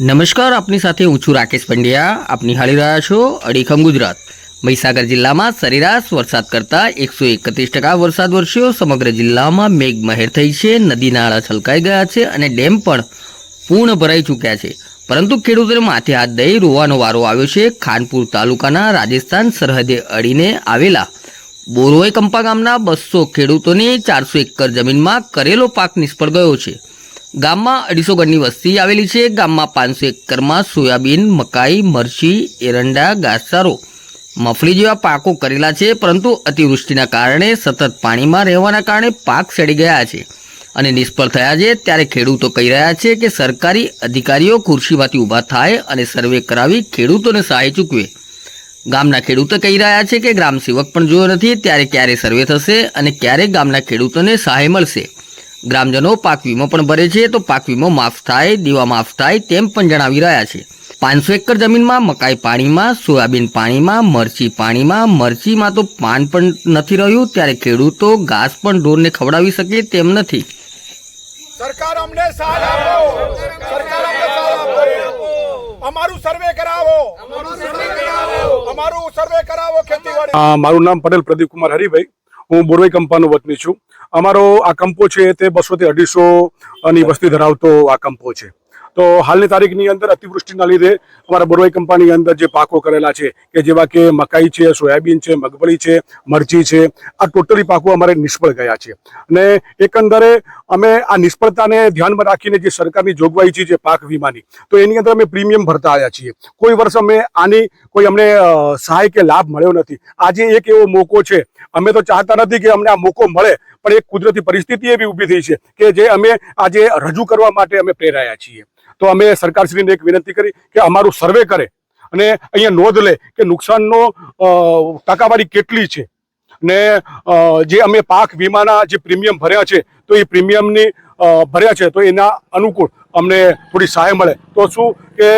નમસ્કાર, આપની સાથે હું છું રાકેશ પંડ્યા. આપ નિહાળી રહ્યા છો અડીખમ ગુજરાત. મહીસાગર જિલ્લામાં સરેરાશ વરસાદ કરતાં એકસો એકત્રીસ ટકા વરસાદ વરસ્યો. સમગ્ર જિલ્લામાં મેઘમહેર થઈ છે, નદી નાળા છલકાઈ ગયા છે અને ડેમ પણ પૂર્ણ ભરાઈ ચૂક્યા છે. પરંતુ ખેડૂતોને માથે હાથ દઈ રોવાનો વારો આવ્યો છે. ખાનપુર તાલુકાના રાજસ્થાન સરહદે અડીને આવેલા બોરવઈ કંપા ગામના બસો ખેડૂતોની ચારસો એકર જમીનમાં કરેલો પાક નિષ્ફળ ગયો છે. ગામમાં અઢીસો ગણની વસ્તી આવેલી છે. ગામમાં પાંચસો એકરમાં સોયાબીન, મકાઈ, મરચી, એરંડા, ઘાસચારો, મફળી જેવા પાકો કરેલા છે. પરંતુ અતિવૃષ્ટિના કારણે સતત પાણીમાં રહેવાના કારણે પાક સડી ગયા છે અને નિષ્ફળ થયા છે. ત્યારે ખેડૂતો કહી રહ્યા છે કે સરકારી અધિકારીઓ ખુરશીમાંથી ઊભા થાય અને સર્વે કરાવી ખેડૂતોને સહાય ચૂકવે. ગામના ખેડૂતો કહી રહ્યા છે કે ગ્રામ સેવક પણ જોયો નથી. ત્યારે ક્યારે સર્વે થશે અને ક્યારે ગામના ખેડૂતોને સહાય મળશે? ગ્રામજનો પાક વીમો પણ ભરે છે તો પાક વીમો માફ થાય દીવા માફ થાય તેમ પણ જણાવી રહ્યા છે. પાંચસો એકર જમીનમાં મકાઈ પાણીમાં સોયાબીન પાણીમાં મરચી પાણીમાં મરચીમાં તો પાન પણ નથી રહ્યું ત્યારે ખેડૂતો ઘાસ પણ ઢોરને ખવડાવી શકે તેમ નથી. સરકાર અમને સાથ આપો. સરકાર અમને સાથ આપો. અમારું સર્વે કરાવો. અમારું સર્વે કરાવો ખેતીવાડી. મારું નામ પટેલ પ્રદીપ કુમાર હરિભાઈ. હું બોરવાઈ કંપાનો વતની છું. અમારો આ કંપો છે તે બસો થી અઢીસો ની વસ્તી ધરાવતો આ કંપો છે. તો હાલની તારીખની અંદર અતિવૃષ્ટિના લીધે અમારા બરોઈ કંપાની અંદર જે પાકો કરેલા છે, કે જેવા કે મકાઈ છે, સોયાબીન છે, મગફળી છે, મરચી છે, આ ટોટલી પાકો અમારે નિષ્ફળ ગયા છે. અને એકંદરે અમે આ નિષ્ફળતાને ધ્યાનમાં રાખીને જે સરકારની જોગવાઈ છે જે પાક વીમાની, તો એની અંદર અમે પ્રીમિયમ ભરતા આવ્યા છીએ. કોઈ વર્ષ અમે આની કોઈ અમને સહાય કે લાભ મળ્યો નથી. આજે એક એવો મોકો છે, અમે તો ચાહતા નથી કે અમને આ મોકો મળે પણ એક કુદરતી પરિસ્થિતિ એવી ઊભી થઈ છે કે જે અમે આજે રજૂ કરવા માટે અમે પ્રેરાયા છીએ. તો અમે સરકારશ્રીને એક વિનંતી કરી કે અમારું સર્વે કરે અને અહીંયા નોંધ લે કે નુકસાનનો ટકાવારી કેટલી છે. ને જે અમે પાક વીમાના જે પ્રીમિયમ ભર્યા છે, તો એ પ્રીમિયમની ભર્યા છે, તો એના અનુકૂળ અમને થોડી સહાય મળે. તો શું કે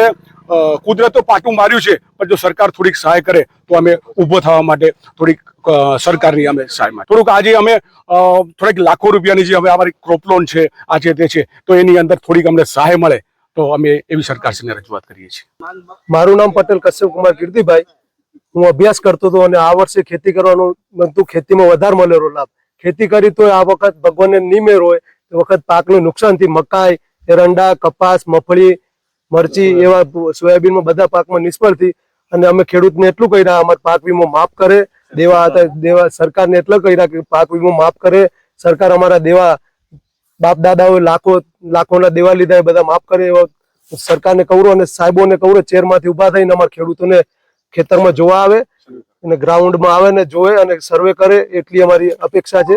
કુદરત તો પાટું માર્યું છે, પણ જો સરકાર થોડીક સહાય કરે, તો અમે ઊભો થવા માટે થોડીક સરકારની અમે સહાયમાં થોડુંક આજે અમે થોડીક લાખો રૂપિયાની જે હવે અમારી ક્રોપ લોન છે, આ છે તે છે, તો એની અંદર થોડીક અમને સહાય મળે, તો અમે એવી સરકારશ્રીને રજૂઆત કરીએ છીએ. મારું નામ પટેલ કશ્યપ કુમાર કીર્તિભાઈ. હું અભ્યાસ કરતો હતો અને આ વર્ષે ખેતી કરવાનું બનતું ખેતીમાં વધારે મળેલો લાભ. ખેતી કરી તો આ વખત ભગવાનને નિમેર હોય એ વખત પાકનું નુકસાનથી મકાઈ એરંડા કપાસ, મફળી, મરચી એવા સોયાબીનમાં બધા પાકમાં નિષ્ફળથી અને અમે ખેડૂતને એટલું કર્યા, અમારા પાક વીમો માફ કરે દેવા હતા દેવા સરકારને એટલું કર્યા કે પાક વીમો માફ કરે. સરકાર અમારા દેવા બાપ દાદાઓ લાખો લાખોના દેવા લીધા એ બધા માફ કરે એવા સરકારને કહું અને સાહેબોને કહું ચેરમાંથી ઊભા થઈને અમારા ખેડૂતોને ખેતરમાં જોવા આવે અને ગ્રાઉન્ડમાં આવે ને જોવે અને સર્વે કરે એટલી અમારી અપેક્ષા છે.